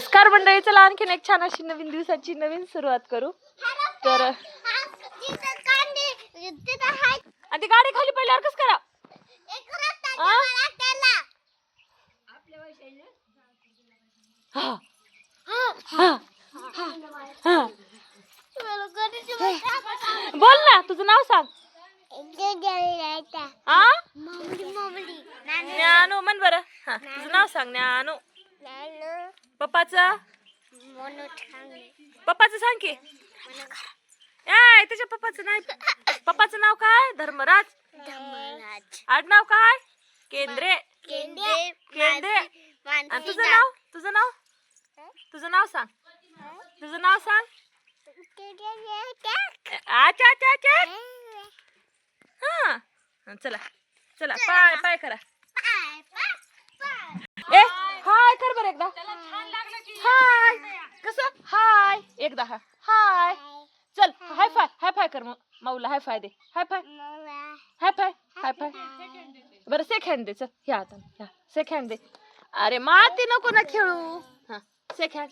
नमस्कार मंडळी चला आणखीन एक छान अशी नवीन दिवसाची नवीन सुरुवात करू. तर आणि गाडी खाली पडल्यावर कस करा. बोल ना तुझं नाव सांग. ज्ञानू म्हण बरं. तुझं नाव सांग ज्ञानू. पप्पाचं? पप्पाचं सांग. की ए त्याच्या पप्पाचं नाही पप्पाचं नाव काय? धर्मराज. आडनाव काय? केंद्रे. केंद्रे आणि तुझं नाव. तुझं नाव? तुझं नाव सांग. तुझं नाव सांग. अच्छा अच्छा अच्छा हा. हा, चला चला. पाय पाय करा ए हाय कर बरं एकदा. हाय. कसं? हाय. एकदा हा. हाय. चल हाय फाय हाय फाय कर मग. माऊला हाय फाय दे. High five. High five. High five. बरं सेक हँड दे. चल ह्या आता. ह्या सेक हँड दे. अरे माती नको ना खेळू. हा. Shake hand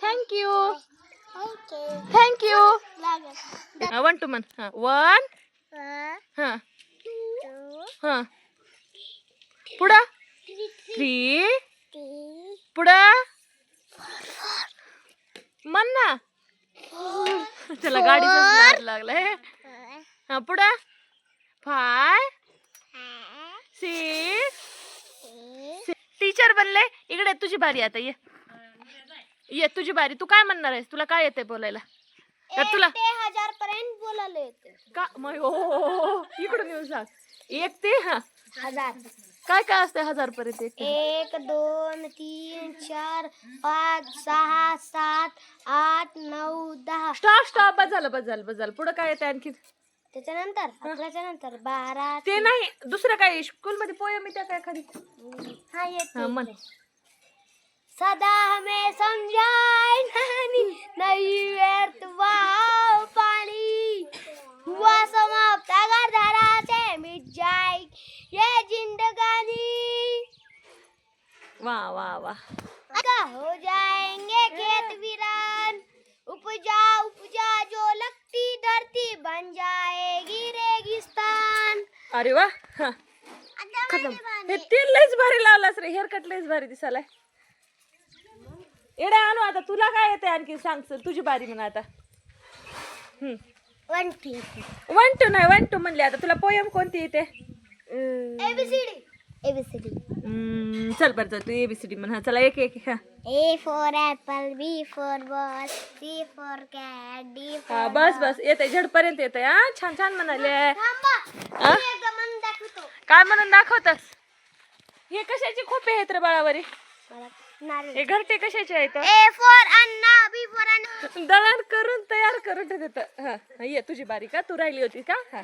thank you thank you one two मन हा वन हा हा पुढं थ्री पुढं? मन ना. त्याला गाडीचा नाद लागलाय. हा पुढं? फाय. सिक्स. टीचर बनले. इकडे तुझी बारी आता ये. ये तुझी बारी. तू काय म्हणणार आहेस? तुला काय येते बोलायला? तर तुला हजार पर्यंत बोलायला येते का? मग हो, हो, हो. इकडून येऊन सांग. एक ते हा. हजार. काय काय असते हजार पर्यंत एक दोन तीन चार पाच सहा सात आठ नऊ दहा. स्टॉप स्टॉप बस झालं बस झालं बस झालं. पुढं काय येते आणखी त्याच्यानंतर अकराच्या नंतर बारा ते नाही दुसरं काय? स्कूल मध्ये पोयम येते काय एखादी? हा येते हा म्हण. सदा हमें समझाए नानी नहीं व्यर्थ वाव पानी हुआ जाए ये जिंदगानी वा वा वा का हो जाएंगे खेत वीरान। उपजा उपजा जो लगती धरती बन जाएगी रेगिस्तान। अरे वा हा। खतम. हे तेल लयच भारी लावलास रे हेअर कट लयच भारी दिसालाय एडा आणू आता तुला काय येते आणखी सांग सर तुझी बारी म्हणा आता. हम्म. वन टू वन टू नाही वन टू म्हणले आता. तुला पोयम कोणती येते एबीसीडी एबीसीडी हम्म, चल बरं चल तू एबीसीडी म्हण. हा चला एक एक हा. A for apple, B for ball, C for cat, D for हा बस बस. येते झडपर्यंत येते हा छान छान म्हणाले. थांबा आ? मी एकदा म्हणून दाखवतो. काय म्हणून दाखवतस? हे कशाची खोपे आहेत रे बाळावरी? मला हे घरटे कशाचे आहेत A for Anna, B for अन्ना. दळण करून तयार करून ठेवत हा. ये तुझी बारी का? तू राहिली होती का? हा.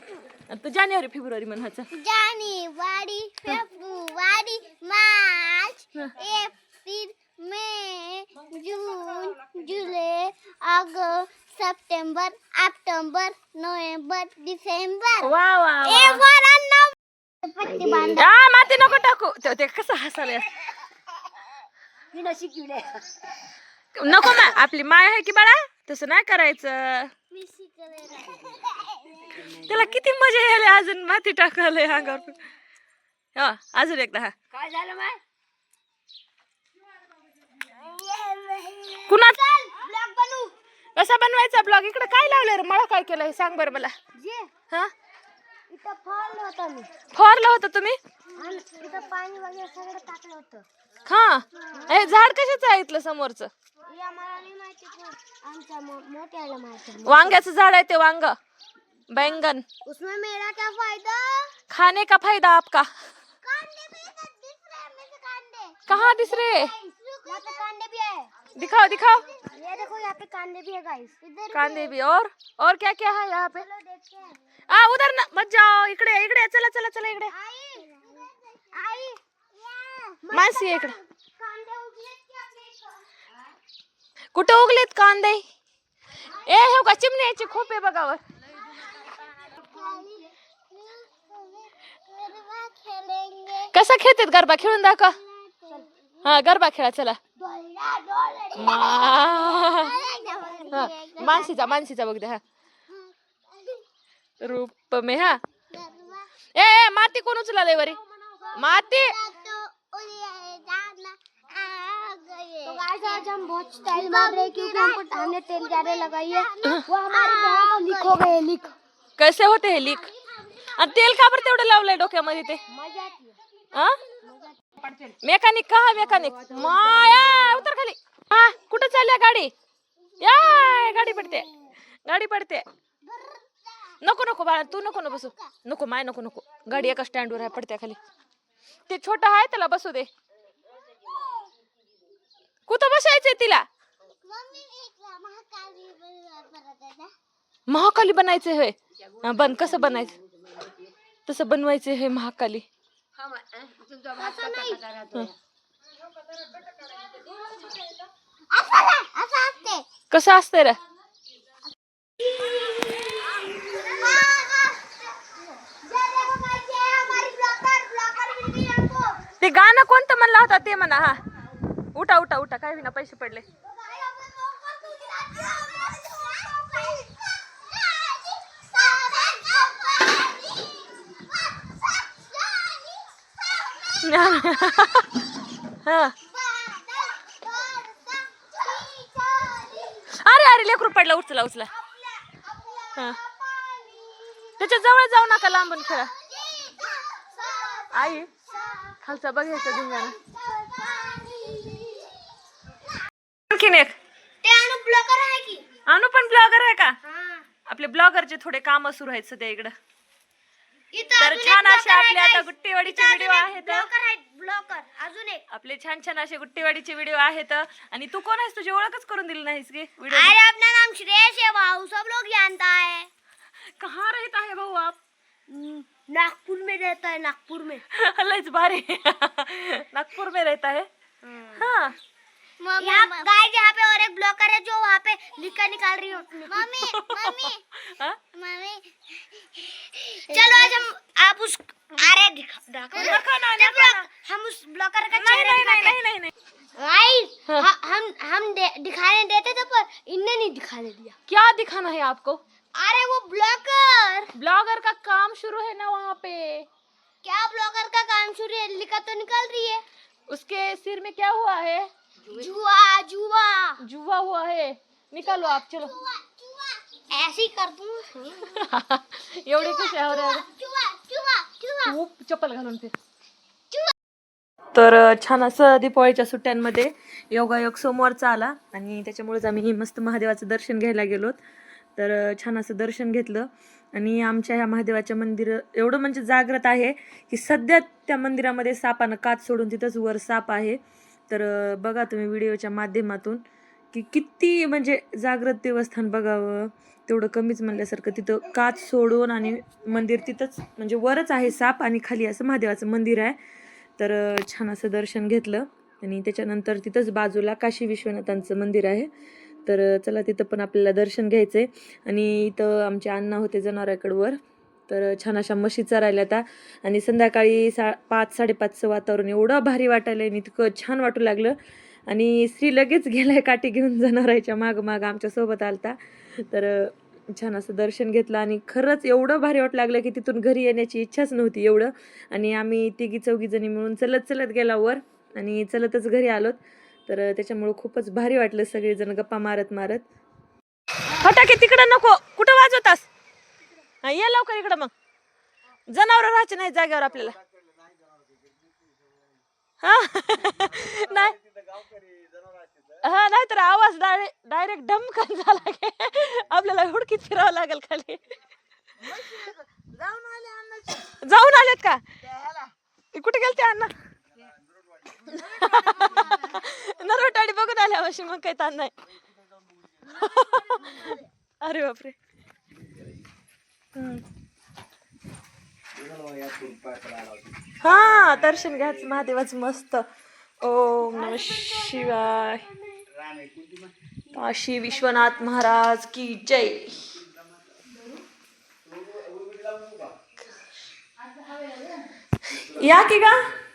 तू जानेवारी फेब्रुवारी म्हणायचं जानेवारी फेब्रुवारी मार्च. एप्रिल मे जून जुलै ऑगस्ट सप्टेंबर ऑक्टोबर नोव्हेंबर डिसेंबर. वा वा ए for अन्ना पट्टी बांधा. आ, माती नको टाकू. ते ते कसं हसाले मी शिकवले नको ना आपली माय आहे की बाळा? तसं नाही करायचं. मी त्याला किती मजा यायला अजून माती टाकायला अंगावर. हा अजून एकदा हा. काय झालं माय? कुणा कसा बनवायचा ब्लॉग? इकडे काय लावलं रे? मला काय केलं सांग बरं मला. हा? फळलं होतं मी. तुम्ही? पाणी वगैरे सगळं टाकलं होतं. हा हे झाड कशाचं आहे इथलं समोरचं. वांग्याचं झाड आहे ते वांग. बैंगन. उसमें मेरा क्या फायदा? खाने का फायदा आपका? कहाँ दिस रहे यहाँ पे कांदे भी है। दिखाओ दिखाओ। ये देखो यहाँ पे कांदे भी है गाइस इधर कांदे भी और और क्या क्या है यहाँ पे? आ उधर ना मत जाओ। इकडे इकडे। चला चला चला इकडे। आई। आई। मानसी आहे इकडे. उगलेत कुठे उगलेत कांदे? ए हे का चिमण्याचे खोपे बघावर कसा खेळतात गरबा? खेळून दाखवा. हा गरबा खेळा चला. मा- मानसीचा मानसीचा बघ द्या हा. रूप मे हा. ए ए, माती कोण उचला वरी? माती तो गाइस आज हम बहुत स्टाइल मार रहे हैं क्योंकि हमको हमने तेल ज्यादा लगाई है वो हमारी बहन को लीक हो गए लीक कसे होते हे लीक आणि तेल का बरं तेवढं लावलंय डोक्यामध्ये ते। मजा आती है। आ मेकॅनिक का मेकॅनिक माया उतर खाली। हा कुठं चालल्या गाडी? या गाडी पडते गाडी पडते। नको नको बाळा तू नको ना बसू. नको माय नको नको. गाडी एका स्टँडवर आहे पडत्या खाली. ते छोटं आहे त्याला बसू दे. कुठं बसायचंय तिला? महाकाली बनायचे होय. हा, बन कसं बनायचं? तसं बनवायचे हे महाकाली कसं असतंय रे? ते गाणं कोणतं म्हणला होता ते म्हणा हा. उठा उठा उठा. काय विना पैसे पडले. हा अरे अरे लेकरू पडला उचला उचला. हा. त्याच्याजवळ जाऊ नका लांबून खेळा. आई खालचा बघायचा धिंगाणा. आणखीन एक. ते अनु ब्लॉकर आहे की? अनु पण ब्लॉगर आहे का? हा. आपले ब्लॉगरचे थोडे काम सुरू आहेत सध्या इकडं. तर छान असे आहे आपले आता. गुट्टीवाडीचे व्हिडिओ आहेत. आहे ब्लॉकर अजून एक. आपले छान छान असे गुट्टीवाडीचे व्हिडिओ आहेत. आणि तू कोण आहेस? तुझी ओळखच करून दिली नाहीस की व्हिडिओ अरे अपना नाम श्रेयस है भाऊ. सब लोग जानता है कहाँ रहता है भाऊ आप? नागपुर में रहता है नागपुर में. लयच भारी. नागपुर में रहता है? हाँ. गाइस यहाँ पे और एक ब्लॉकर है जो वहाँ पे लिखा निकाल रही हूँ। Mummy mummy. हाँ? मम्मी। चलो आज हम आप उस अरे दिखा दिखा ना। हम उस ब्लॉकर का चेहरा नहीं नहीं नहीं नहीं नहीं। गाइस हाँ। हम हम दिखाने देते थे पर इनने नहीं दिखाने दिया। क्या दिखाना है आपको? अरे वो ब्लॉकर ब्लॉगर का काम शुरू है ना वहाँ पे। क्या ब्लॉकर का काम शुरू है? लिखा तो निकल रही है। उसके सिर में क्या हुआ है? जुआ जुआ। जुआ हुआ है। निकालो आप चलो। ऐसे ही कर दूँ। एवढे कसे हो खूप चप्पल घालून फिर तर छान असं दीपावळीच्या सुट्ट्यांमध्ये योगायोग सोमवारचा आला आणि त्याच्यामुळेच आम्ही मस्त महादेवाचं दर्शन घ्यायला गेलोत. तर छान असं दर्शन घेतलं आणि आमच्या ह्या महादेवाच्या मंदिर एवढं म्हणजे जागृत आहे की सध्या त्या मंदिरामध्ये सापानं काच सोडून तिथंच वर साप आहे. तर बघा तुम्ही व्हिडिओच्या माध्यमातून की किती म्हणजे जागृत देवस्थान बघावं तेवढं कमीच म्हणल्यासारखं तिथं काच सोडून आणि मंदिर तिथंच म्हणजे वरच आहे साप आणि खाली असं महादेवाचं मंदिर आहे. तर छान असं दर्शन घेतलं आणि त्याच्यानंतर तिथंच बाजूला काशी विश्वनाथांचं मंदिर आहे. तर चला तिथं पण आपल्याला दर्शन घ्यायचं आहे आणि इथं आमचे अण्णा होते जनावराकडवर. तर छान अशा मशीचा राहिल्या आता आणि संध्याकाळी सा पाच साडेपाचचं वातावरण एवढं भारी वाटायला आणि इतकं छान वाटू लागलं. आणि श्री लगेच गेलाय काठी घेऊन जनावराच्या मागं मागं आमच्यासोबत आलता. तर छान असं दर्शन घेतलं आणि खरंच एवढं भारी वाट लागलं की तिथून घरी येण्याची इच्छाच नव्हती एवढं. आणि आम्ही तिघी चौघीजणी मिळून चलत चलत गेला वर आणि चलतच घरी आलोत. तर त्याच्यामुळं खूपच भारी वाटलं सगळेजण गप्पा मारत मारत. फटाके तिकडं नको. कुठं वाजवतास? हा ये लवकर इकडं मग. जनावर राहायचे नाही जागेवर आपल्याला. हा? नाही. हा नाही तर आवाज डायरेक्ट डमकन झाला की आपल्याला हुडकीत फिरावं लागेल खाली. जाऊन आलेत का? कुठे गेलते अण्णा? नरवटाडी बघून आल्या मग काही ताण नाही. अरे बापरे. हा दर्शन घ्यायचं. महादेवाचं मस्त. ओम नम शिवाय. काशी विश्वनाथ महाराज की जय. या की का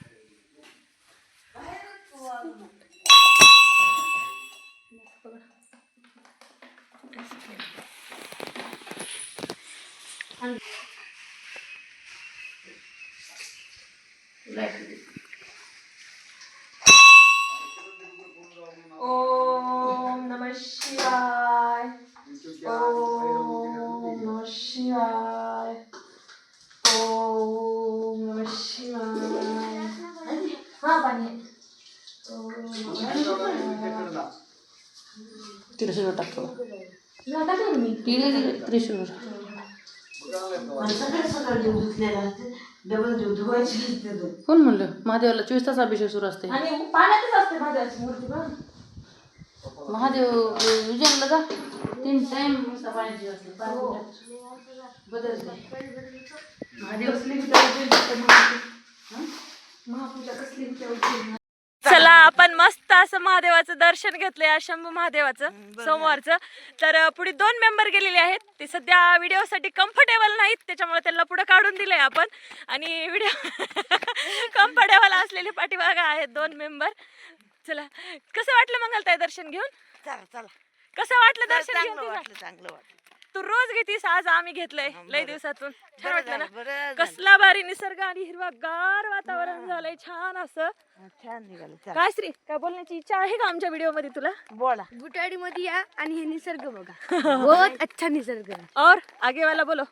ओम नमः शिवाय ओम नमः शिवाय ओम नमः शिवाय हाँ पानी त्रिशूल टाक थोड़ा त्रिशूल कोण म्हणलं महादेवाला चोवीस तास अभिषेक सुरू असते आणि पाण्यातच असते महादेवाची मूर्ती बघ महादेव उज्जैनला जा तीन टाइम पाण्याची असते. बदलते महादेव असले की त्याला. हं? महापूजा कसली. चला आपण मस्त असं महादेवाचं दर्शन घेतलंय आज शंभू महादेवाचं सोमवारचं. तर पुढे दोन मेंबर गेलेले आहेत. ते सध्या व्हिडिओसाठी कम्फर्टेबल नाहीत त्याच्यामुळे त्यांना पुढे काढून दिलंय आपण. आणि व्हिडिओ कम्फर्टेबल असलेले पाठीमागा आहेत दोन मेंबर. चला कसं वाटलं मंगलताई दर्शन घेऊन? चला चला. कसं वाटलं दर्शन घेऊन चांगलं तुझं? वाटलं चांगलं वाटलं. तू रोज घेतीस आज आम्ही घेतलंय लय. दिवसातून. छान बरं वाटलं ना. कसला भारी निसर्ग आणि हिरवा गार वातावरण झालंय छान असं. छान निघालं चला. काय श्री काय बोलण्याची इच्छा आहे का आमच्या व्हिडिओमध्ये तुला? बोला. बुटाडी मध्ये या आणि हे निसर्ग बघा. बहुत अच्छा निसर्ग है और आगे वाला बोलो.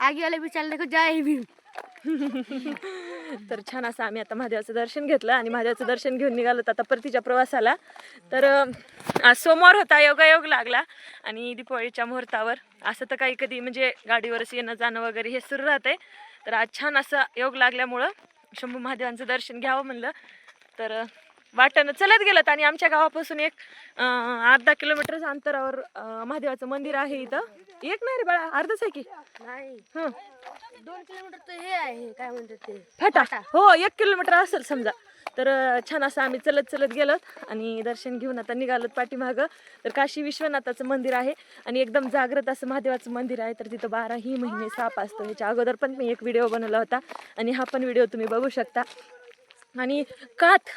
आगे वाले भी को जय भीम? तर छान असं आम्ही आता महादेवाचं दर्शन घेतलं आणि महादेवाचं दर्शन घेऊन निघालो आता परतीच्या प्रवासाला. तर आज सोमवार होता योगायोग लागला आणि दीपावळीच्या मुहूर्तावर. असं तर काही कधी म्हणजे गाडीवरच येणं जाणं वगैरे हे सुरू राहते तर आज छान असं योग लागल्यामुळं शंभू महादेवांचं दर्शन घ्यावं म्हणलं. तर वाटणं चलत गेलं आणि आमच्या गावापासून एक अर्धा किलोमीटरच्या अंतरावर महादेवाचं मंदिर आहे इथं. एक नाही रे बाळा अर्धच आहे की. नाही. हं. दोन किलोमीटर तर हे आहे काय म्हणतात ते? फाटा. हो एक किलोमीटर असेल समजा. तर अं, छान असं आम्ही चलत चलत गेलो आणि दर्शन घेऊन आता निघालो पाठीमागं. तर काशी विश्वनाथाचं मंदिर आहे आणि एकदम जागृत असं महादेवाचं मंदिर आहे. तर तिथं बाराही महिने साप असतो. ह्याच्या अगोदर पण मी एक व्हिडिओ बनवला होता आणि हा पण व्हिडिओ तुम्ही बघू शकता. आणि कात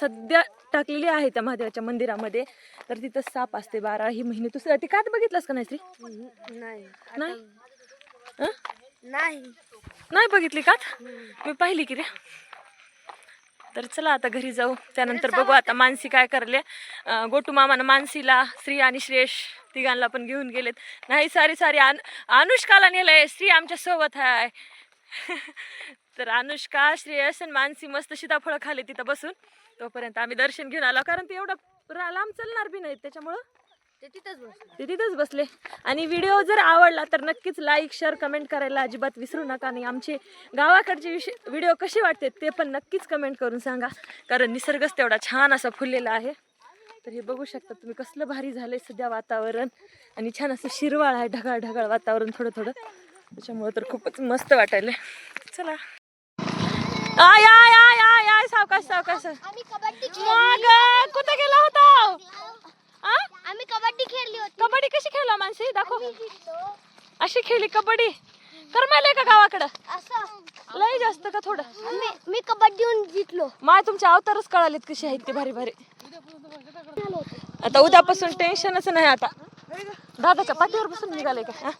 सध्या टाकलेली आहे त्या महादेवाच्या मंदिरामध्ये. तर तिथं साप असते बाराही महिने. तू ती कात बघितलंस का नाही श्री? नाही. नाही? हं? बघितली का मी पाहिली की रे. तर चला आता घरी जाऊ. त्यानंतर बघू आता मानसी काय करले. गोटू मामानं मानसीला श्री आणि श्रेयश तिघांना पण घेऊन गेलेत. नाही सारी सारी अन अनुष्काला नेलंय. श्री आमच्यासोबत आहे तर अनुष्का श्रेयस आणि मानसी मस्त सीताफळं खाले तिथं बसून. तोपर्यंत आम्ही दर्शन घेऊन आलो. कारण ते एवढं लांब चालणार बी नाहीत त्याच्यामुळं. ते तिथंच बस ते तिथंच बसले. आणि व्हिडिओ जर आवडला तर नक्कीच लाईक शेअर कमेंट करायला अजिबात विसरू नका. आणि आमचे गावाकडचे विषय व्हिडिओ कसे वाटते ते पण नक्कीच कमेंट करून सांगा. कारण निसर्गच तेवढा छान असा फुललेला आहे. तर हे बघू शकता तुम्ही कसलं भारी झालंय सध्या वातावरण. आणि छान असं शिरवाळ आहे ढगाळ ढगाळ वातावरण थोडं थोडं त्याच्यामुळे तर खूपच मस्त वाटायला चला. आय! कबड्डी मग कुठे गेला होता? आम्ही कबड्डी खेळली होती. कबड्डी कशी खेळला माणसे दाखव. अशी खेळली कबड्डी. कर माहिती का गावाकडं? लय जास्त का थोडं? मी मी कबड्डीहून जिंकलो. माय तुमचे अवतारच कळालेत कशी आहेत ते भारी भारी. आता उद्यापासून टेन्शनच नाही आता. दादाच्या पाठीवर बसून निघाले का?